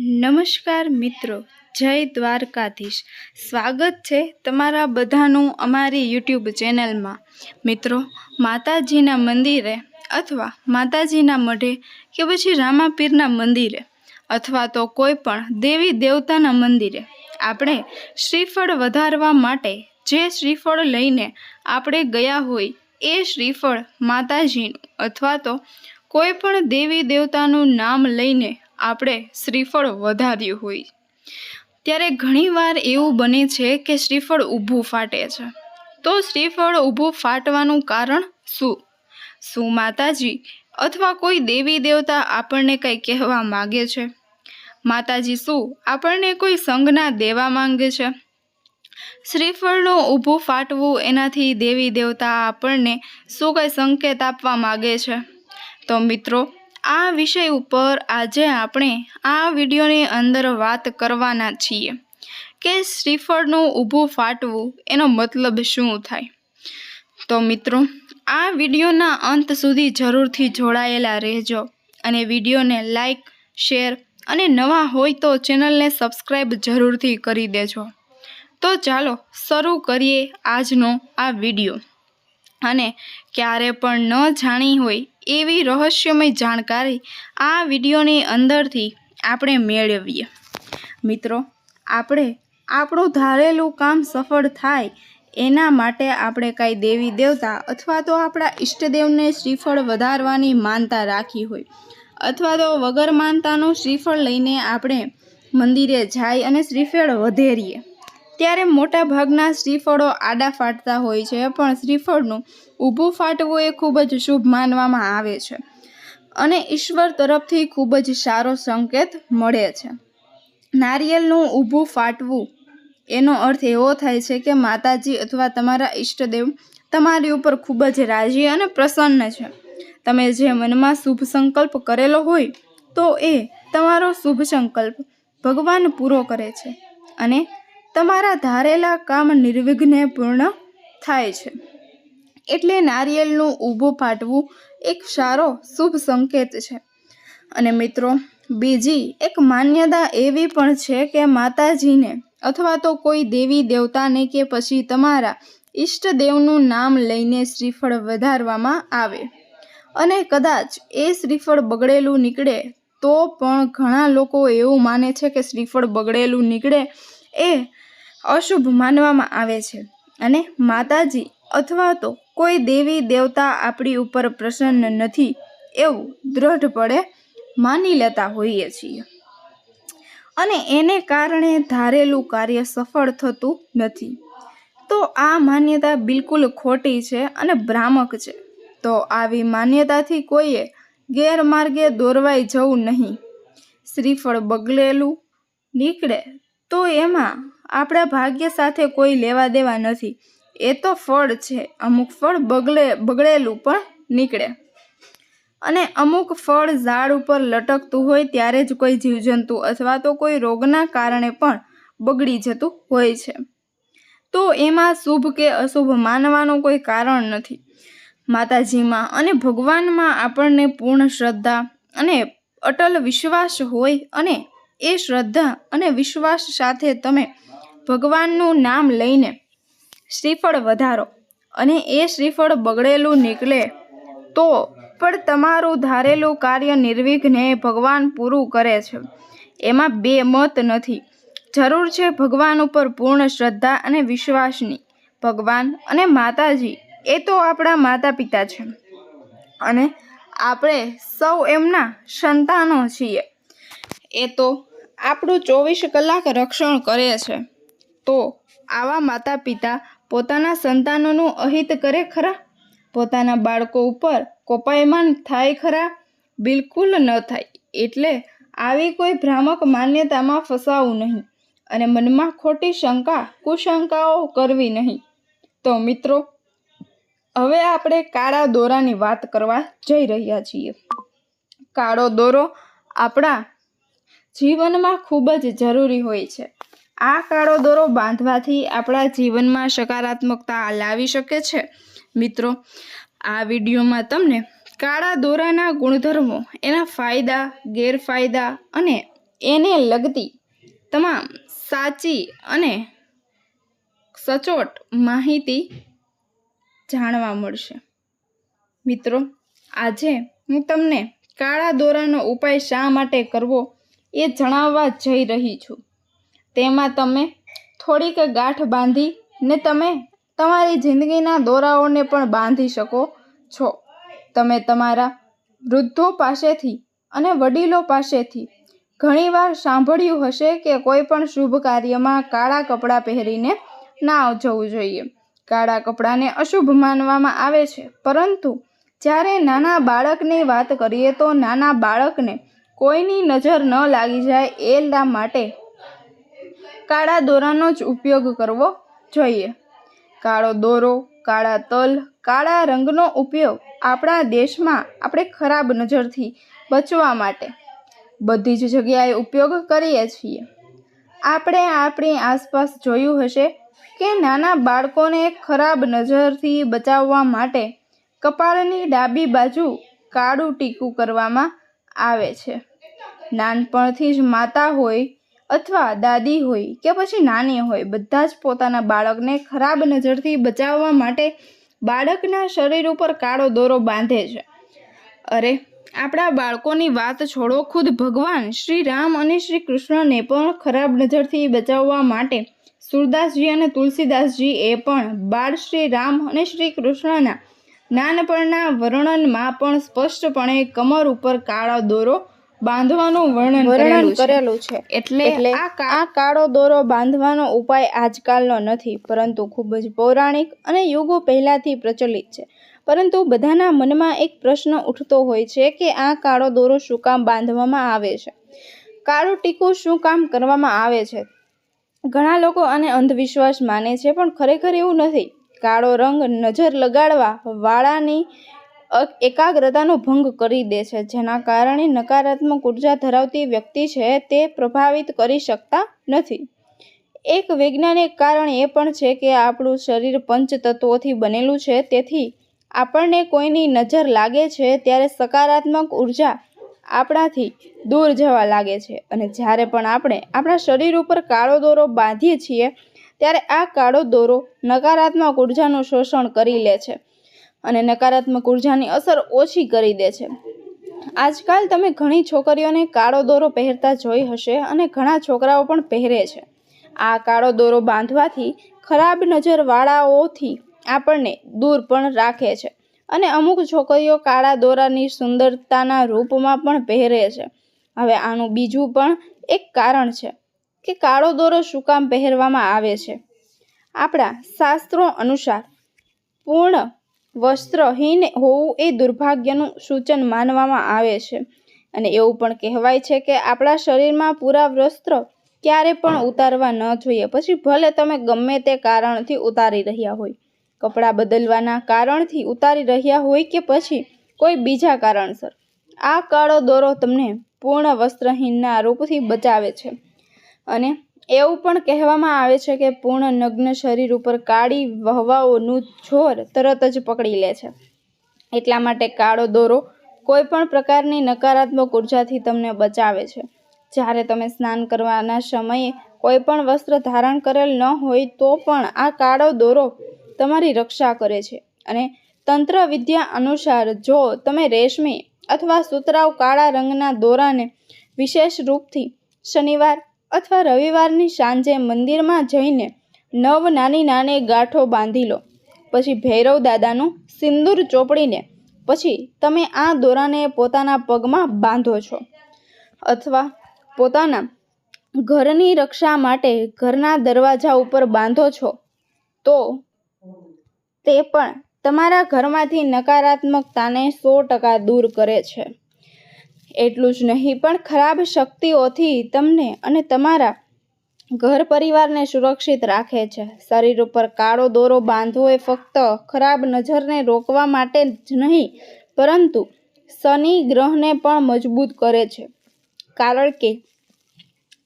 નમસ્કાર મિત્રો, જય દ્વારકાધીશ. સ્વાગત છે તમારા બધાનું અમારી યુટ્યુબ ચેનલમાં. મિત્રો, માતાજીના મંદિરે અથવા માતાજીના મઢે કે પછી રામાપીરના મંદિરે અથવા તો કોઈ પણ દેવી દેવતાના મંદિરે આપણે શ્રીફળ વધારવા માટે જે શ્રીફળ લઈને આપણે ગયા હોય એ શ્રીફળ માતાજીનું અથવા તો કોઈ પણ દેવી દેવતાનું નામ લઈને આપણે શ્રીફળ વધાર્યું હોય. ત્યારે ઘણીવાર એવું બને છે કે શ્રીફળ ઊભું ફાટે છે. તો શ્રીફળ ઊભું ફાટવાનું કારણ શું? શું માતાજી અથવા કોઈ દેવી દેવતા આપણને કંઈ કહેવા માગે છે? માતાજી શું આપણને કોઈ સંજ્ઞા દેવા માંગે છે? શ્રીફળનું ઊભું ફાટવું એનાથી દેવી દેવતા આપણને શું કંઈ સંકેત આપવા માગે છે? તો મિત્રો આ વિષય ઉપર આજે આપણે આ વિડીયોની અંદર વાત કરવાના છીએ કે શ્રીફળનું ઊભું ફાટવું એનો મતલબ શું થાય. તો મિત્રો, આ વિડીયોના અંત સુધી જરૂરથી જોડાયેલા રહેજો અને વિડીયોને લાઈક, શેર અને નવા હોય તો ચેનલને સબસ્ક્રાઈબ જરૂરથી કરી દેજો. તો ચાલો શરૂ કરીએ આજનો આ વીડિયો. અને ક્યારે પણ ન જાણી હોય એવી રહસ્યમય જાણકારી આ વિડીયોની અંદરથી આપણે મેળવીએ. મિત્રો, આપણે આપણું ધારેલું કામ સફળ થાય એના માટે આપણે કાંઈ દેવી દેવતા અથવા તો આપણા ઈષ્ટદેવને શ્રીફળ વધારવાની માનતા રાખી હોય અથવા તો વગર માનતાનું શ્રીફળ લઈને આપણે મંદિરે જાય અને શ્રીફળ વધેરીએ. ત્યારે મોટા ભાગના શ્રીફળો આડા ફાટતા હોય છે, પણ શ્રીફળનું ઊભું ફાટવું એ ખૂબ જ શુભ માનવામાં આવે છે અને ઈશ્વર તરફથી ખૂબ જ સારો સંકેત મળે છે. નારિયેળનું ઊભું ફાટવું, એનો અર્થ એવો થાય છે કે માતાજી અથવા તમારા ઈષ્ટદેવ તમારી ઉપર ખૂબ જ રાજી અને પ્રસન્ન છે. તમે જે મનમાં શુભ સંકલ્પ કરેલો હોય, તો એ તમારો શુભ સંકલ્પ ભગવાન પૂરો કરે છે અને તમારા ધારેલા કામ નિર્વિઘ્ને પૂર્ણ થાય છે. એટલે નારિયેળનું ઊભું ફાટવું એક સારો શુભ સંકેત છે. અને મિત્રો, બીજી એક માન્યતા એવી પણ છે કે માતાજીને અથવા તો કોઈ દેવી દેવતાને કે પછી તમારા ઈષ્ટદેવનું નામ લઈને શ્રીફળ વધારવામાં આવે. અને કદાચ એ શ્રીફળ બગડેલું નીકળે, તો પણ ઘણા લોકો એવું માને છે કે શ્રીફળ બગડેલું નીકળે એ અશુભ માનવામાં આવે છે. અને માતાજી અથવા તો કોઈ દેવી દેવતા આપણી ઉપર પ્રસન્ન નથી એવું દ્રઢપણે માની લેતા હોઈએ છીએ. અને એને કારણે ધારેલું કાર્ય સફળ થતું નથી. તો આ માન્યતા બિલકુલ ખોટી છે અને ભ્રામક છે. તો આવી માન્યતાથી કોઈએ ગેરમાર્ગે દોરવાઈ જવું નહીં. શ્રીફળ બગલેલું નીકળે તો એમાં આપણા ભાગ્ય સાથે કોઈ લેવા દેવા નથી. એ તો ફળ છે. અમુક ફળ બગલે, બગડેલું પણ નીકળે. અને અમુક ફળ ઝાડ ઉપર લટકતું હોય ત્યારે જ કોઈ જીવજંતુ અથવા તો કોઈ રોગના કારણે પણ બગડી જતું હોય છે. તો એમાં શુભ કે અશુભ માનવાનું કોઈ કારણ નથી. માતાજીમાં અને ભગવાનમાં આપણને પૂર્ણ શ્રદ્ધા અને અટલ વિશ્વાસ હોય અને એ શ્રદ્ધા અને વિશ્વાસ સાથે તમે ભગવાનનું નામ લઈને શ્રીફળ વધારો અને એ શ્રીફળ બગડેલું નીકળે તો પણ તમારું ધારેલું કાર્ય નિર્વિઘ્ને ભગવાન પૂરું કરે છે. એમાં બે મત નથી. જરૂર છે ભગવાન ઉપર પૂર્ણ શ્રદ્ધા અને વિશ્વાસની. ભગવાન અને માતાજી, એ તો આપણા માતા પિતા છે. અને આપણે સૌ એમના સંતાનો છીએ. એ તો આપણું ચોવીસ કલાક રક્ષણ કરે છે. તો આવા માતા પિતા પોતાના સંતાનોનું અહિત કરે ખરા? પોતાના બાળકો ઉપર કોપાયમાન થાય ખરા? બિલકુલ ન થાય. એટલે આવી કોઈ ભ્રામક માન્યતામાં ફસાવું નહીં અને મનમાં ખોટી શંકા, કુશંકાઓ કરવી નહીં. તો મિત્રો, હવે આપણે કાળા દોરાની વાત કરવા જઈ રહ્યા છીએ. કાળો દોરો આપણા જીવનમાં ખૂબ જ જરૂરી હોય છે. આ કાળો દોરો બાંધવાથી આપણા જીવનમાં સકારાત્મકતા લાવી શકે છે. મિત્રો, આ વિડીયોમાં તમને કાળા દોરાના ગુણધર્મો, એના ફાયદા, ગેરફાયદા અને એને લગતી તમામ સાચી અને સચોટ માહિતી જાણવા મળશે. મિત્રો, આજે હું તમને કાળા દોરાનો ઉપાય શા માટે કરવો એ જણાવવા જઈ રહી છું. તેમાં તમે થોડીક ગાંઠ બાંધી ને તમે તમારી જિંદગીના દોરાઓને પણ બાંધી શકો છો. તમે તમારા વૃદ્ધો પાસેથી અને વડીલો પાસેથી ઘણીવાર સાંભળ્યું હશે કે કોઈ પણ શુભ કાર્યમાં કાળા કપડાં પહેરીને ના જવું જોઈએ. કાળા કપડાને અશુભ માનવામાં આવે છે. પરંતુ જ્યારે નાના બાળકની વાત કરીએ તો નાના બાળકને કોઈની નજર ન લાગી જાય એના માટે કાળા દોરાનો જ ઉપયોગ કરવો જોઈએ. કાળો દોરો, કાળા તલ, કાળા રંગનો ઉપયોગ આપણા દેશમાં આપણે ખરાબ નજરથી બચવા માટે બધી જ જગ્યાએ ઉપયોગ કરીએ છીએ. આપણે આપણી આસપાસ જોયું હશે કે નાના બાળકોને ખરાબ નજરથી બચાવવા માટે કપાળની ડાબી બાજુ કાળું ટીકું કરવામાં આવે છે. નાનપણથી જ માતા હોય અથવા દાદી હોય કે પછી નાની હોય, બધા જ પોતાના બાળકને ખરાબ નજરથી બચાવવા માટે બાળકના શરીર ઉપર કાળો દોરો બાંધે છે. અરે, આપણા બાળકોની વાત છોડો. ખુદ ભગવાન શ્રી રામ અને શ્રી કૃષ્ણને પણ ખરાબ નજરથી બચાવવા માટે સુરદાસજી અને તુલસીદાસજી એ પણ બાળ શ્રી રામ અને શ્રી કૃષ્ણના નાનપણના વર્ણનમાં પણ સ્પષ્ટપણે કમર ઉપર કાળો દોરો બાંધવાનું વર્ણન કરેલું છે. એટલે આ કાળો દોરો બાંધવાનો ઉપાય આજકાલનો નથી પરંતુ ખૂબ જ પૌરાણિક અને યુગો પહેલાંથી પ્રચલિત છે. પરંતુ બધાના મનમાં એક પ્રશ્ન ઉઠતો હોય છે કે આ કાળો દોરો શું કામ બાંધવામાં આવે છે? કાળું ટીકું શું કામ કરવામાં આવે છે? ઘણા લોકો આને અંધવિશ્વાસ માને છે પણ ખરેખર એવું નથી. કાળો રંગ નજર લગાડવા વાળાની એકાગ્રતાનો ભંગ કરી દે છે, જેના કારણે નકારાત્મક ઊર્જા ધરાવતી વ્યક્તિ છે તે પ્રભાવિત કરી શકતા નથી. એક વૈજ્ઞાનિક કારણ એ પણ છે કે આપણું શરીર પંચ તત્વોથી બનેલું છે, તેથી આપણને કોઈની નજર લાગે છે ત્યારે સકારાત્મક ઊર્જા આપણાથી દૂર જવા લાગે છે. અને જ્યારે પણ આપણે આપણા શરીર ઉપર કાળો દોરો બાંધીએ છીએ, ત્યારે આ કાળો દોરો નકારાત્મક ઉર્જાનું શોષણ કરી લે છે. અને નકારાત્મક ઉર્જાની અસર ઓછી કરી દે છે. આજકાલ તમે ઘણી છોકરીઓને કાળો દોરો પહેરતા જોઈ હશે અને ઘણા છોકરાઓ પણ પહેરે છે. આ કાળો દોરો બાંધવાથી ખરાબ નજરવાળાઓથી આપણને દૂર પણ રાખે છે અને અમુક છોકરીઓ કાળા દોરાની સુંદરતાના રૂપમાં પણ પહેરે છે. હવે આનું બીજું પણ એક કારણ છે કે કાળો દોરો શું કામ પહેરવામાં આવે છે. આપણા શાસ્ત્રો અનુસાર પૂર્ણ વસ્ત્રહીન હોવું એ દુર્ભાગ્યનું સૂચન માનવામાં આવે છે. અને એવું પણ કહેવાય છે કે આપણા શરીરમાં પૂરા વસ્ત્ર ક્યારે પણ ઉતારવા ન જોઈએ. પછી ભલે તમે ગમે તે કારણથી ઉતારી રહ્યા હોય, કપડાં બદલવાના કારણથી ઉતારી રહ્યા હોય કે પછી કોઈ બીજા કારણસર, આ કાળો દોરો તમને પૂર્ણ વસ્ત્રહીનના રૂપથી બચાવે છે. અને એવું પણ કહેવામાં આવે છે કે પૂર્ણ નગ્ન શરીર ઉપર કાળી વહવાઓનું જોર તરત જ પકડી લે છે. એટલા માટે કાળો દોરો કોઈ પણ પ્રકારની નકારાત્મક ઉર્જાથી તમને બચાવે છે. જ્યારે તમે સ્નાન કરવાના સમયે કોઈ પણ વસ્ત્ર ધારણ કરેલ ન હોય તો પણ આ કાળો દોરો તમારી રક્ષા કરે છે અને તંત્ર વિદ્યા અનુસાર જો તમે રેશમી અથવા સુતરાઉ કાળા રંગના દોરાને વિશેષ રૂપથી શનિવાર અથવા રવિવારની સાંજે મંદિરમાં જઈને નવ નાની નાની ગાંઠો બાંધી લો. પછી ભૈરવ દાદાનું સિંદૂર ચોપડીને પછી તમે આ દોરાને પોતાના પગમાં બાંધો છો. અથવા પોતાના ઘરની રક્ષા માટે ઘરના દરવાજા ઉપર બાંધો છો, તો તે પણ તમારા ઘરમાંથી નકારાત્મકતાને સો ટકા દૂર કરે છે. એટલું જ નહીં, પણ ખરાબ શક્તિઓથી તમને અને તમારા ઘર પરિવારને સુરક્ષિત રાખે છે. શરીર ઉપર કાળો દોરો બાંધવો એ ફક્ત ખરાબ નજરને રોકવા માટે જ નહીં, પરંતુ શનિ ગ્રહને પણ મજબૂત કરે છે. કારણ કે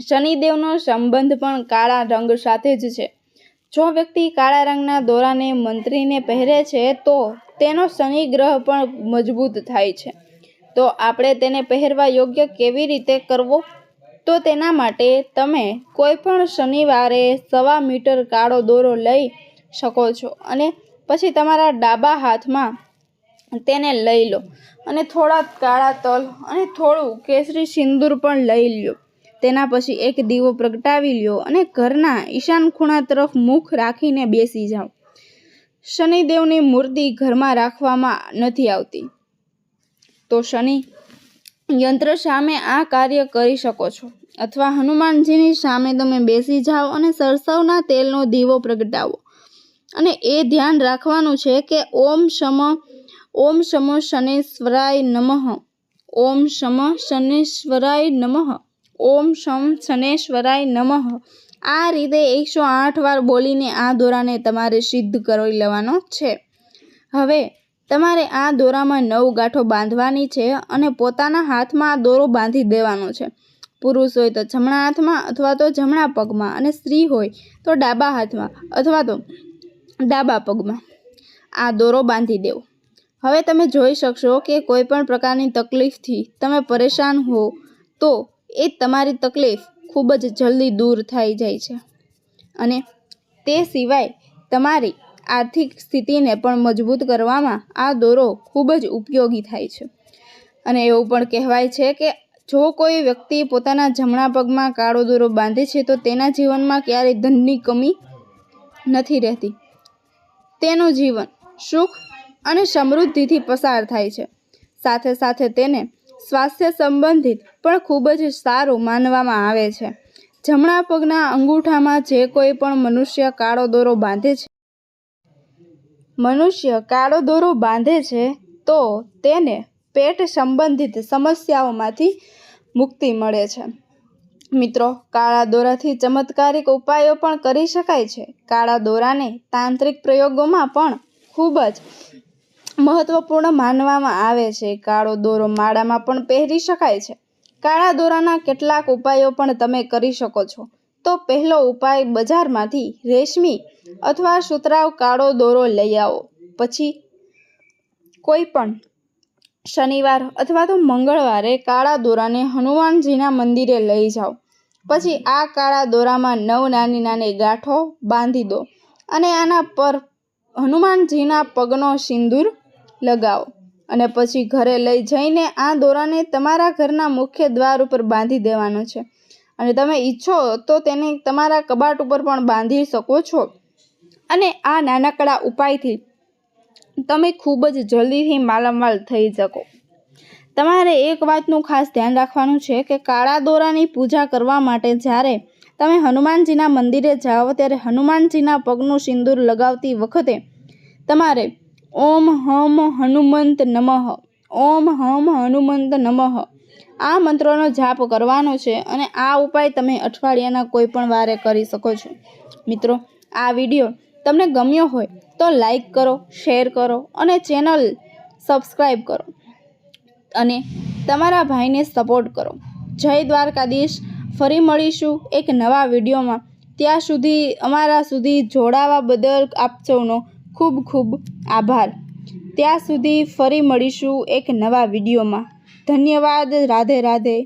શનિદેવનો સંબંધ પણ કાળા રંગ સાથે જ છે. જો વ્યક્તિ કાળા રંગના દોરાને મંત્રીને પહેરે છે, તો તેનો શનિ ગ્રહ પણ મજબૂત થાય છે. તો આપણે તેને પહેરવા યોગ્ય કેવી રીતે કરવો? તો તેના માટે તમે કોઈ પણ શનિવારે સવા મીટર કાળો દોરો લઈ શકો છો અને પછી તમારા ડાબા હાથમાં તેને લઈ લો અને થોડા કાળા તલ અને થોડું કેસરી સિંદૂર પણ લઈ લ્યો. તેના પછી એક દીવો પ્રગટાવી લ્યો અને ઘરના ઈશાન ખૂણા તરફ મુખ રાખીને બેસી જાઓ. શનિદેવની મૂર્તિ ઘરમાં રાખવામાં નથી આવતી. તો શનિ, યંત્ર સામે આ કાર્ય કરી શકો છો. અથવા હનુમાનજીની સામે તમે બેસી જાઓ અને સરસવના તેલનો દીવો પ્રગટાવો. અને એ ધ્યાન રાખવાનું છે કે ઓમ શમ ઓમ શમ શનેશ્વરાય નમઃ. ઓમ શમ શનેશ્વરાય નમઃ. ઓમ શમ શનેશ્વરાય નમઃ. આ રીતે એકસો આઠ વાર બોલીને આ દોરાને તમારે સિદ્ધ કરી લેવાનો છે. હવે તમારે આ દોરામાં નવ ગાંઠો બાંધવાની છે અને પોતાના હાથમાં આ દોરો બાંધી દેવાનો છે. પુરુષ હોય તો જમણા હાથમાં અથવા તો જમણા પગમાં અને સ્ત્રી હોય તો ડાબા હાથમાં અથવા તો ડાબા પગમાં. આ દોરો બાંધી દેવો. હવે તમે જોઈ શકશો કે કોઈ પણ પ્રકારની તકલીફથી તમે પરેશાન હો તો એ તમારી તકલીફ ખૂબ જ જલ્દી દૂર થઈ જાય છે. અને તે સિવાય તમારી આર્થિક સ્થિતિને પણ મજબૂત કરવામાં આ દોરો ખૂબ જ ઉપયોગી થાય છે. અને એવું પણ કહેવાય છે કે જો કોઈ વ્યક્તિ પોતાના જમણા પગમાં કાળો દોરો બાંધે છે, તો તેના જીવનમાં ક્યારેય ધનની કમી નથી રહેતી. તેનું જીવન સુખ અને સમૃદ્ધિથી પસાર થાય છે. સાથે સાથે તેને સ્વાસ્થ્ય સંબંધિત પણ ખૂબ જ સારું માનવામાં આવે છે. જમણા પગના અંગૂઠામાં જે કોઈ પણ મનુષ્ય કાળો દોરો બાંધે છે મનુષ્ય કાળો દોરો બાંધે છે, તો તેને પેટ સંબંધિત સમસ્યાઓમાંથી મુક્તિ મળે છે. મિત્રો, કાળા દોરાથી ચમત્કારિક ઉપાયો પણ કરી શકાય છે. કાળા દોરાને તાંત્રિક પ્રયોગોમાં પણ ખૂબ જ મહત્વપૂર્ણ માનવામાં આવે છે. કાળો દોરો માળામાં પણ પહેરી શકાય છે. કાળા દોરાના કેટલાક ઉપાયો પણ તમે કરી શકો છો. તો પહેલો ઉપાય બજારમાંથી રેશમી અથવા સુતરાવ કાળો દોરો લઈ આવો. પછી કોઈ પણ શનિવાર અથવા તો મંગળવારે કાળા દોરાને હનુમાનજીના મંદિરે લઈ જાઓ. પછી આ કાળા દોરામાં નવ નાની નાની ગાંઠો બાંધી દો અને આના પર હનુમાનજીના પગનો સિંદૂર લગાવો અને પછી ઘરે લઈ જઈને આ દોરાને તમારા ઘરના મુખ્ય દ્વાર ઉપર બાંધી દેવાનો છે. અને તમે ઈચ્છો તો તેને તમારા કબાટ ઉપર પણ બાંધી શકો છો. અને આ નાનકડા ઉપાયથી તમે ખૂબ જ જલ્દીથી માલામાલ થઈ શકો. તમારે એક વાતનું ખાસ ધ્યાન રાખવાનું છે કે કાળા દોરાની પૂજા કરવા માટે જ્યારે તમે હનુમાનજીના મંદિરે જાઓ ત્યારે હનુમાનજીના પગનું સિંદૂર લગાવતી વખતે તમારે ઓમ હમ હનુમંત નમઃ, ઓમ હમ હનુમંત નમઃ આ મંત્રનો જાપ કરવાનો છે અને આ ઉપાય તમે અઠવાડિયાના કોઈ પણ વારે કરી શકો છો. મિત્રો, આ વીડિયો તમને ગમ્યો હોય તો લાઈક કરો શેર કરો અને ચેનલ સબસ્ક્રાઈબ કરો. અને તમારા ભાઈને સપોર્ટ કરો. જય દ્વારકાધીશ. ફરી મળીશું એક નવા વિડીયોમાં ત્યાં સુધી, અમારા સુધી જોડાવા બદલ આપ સૌનો ખૂબ ખૂબ આભાર. ત્યાં સુધી ફરી મળીશું એક નવા વિડીયોમાં ધન્યવાદ. રાધે રાધે.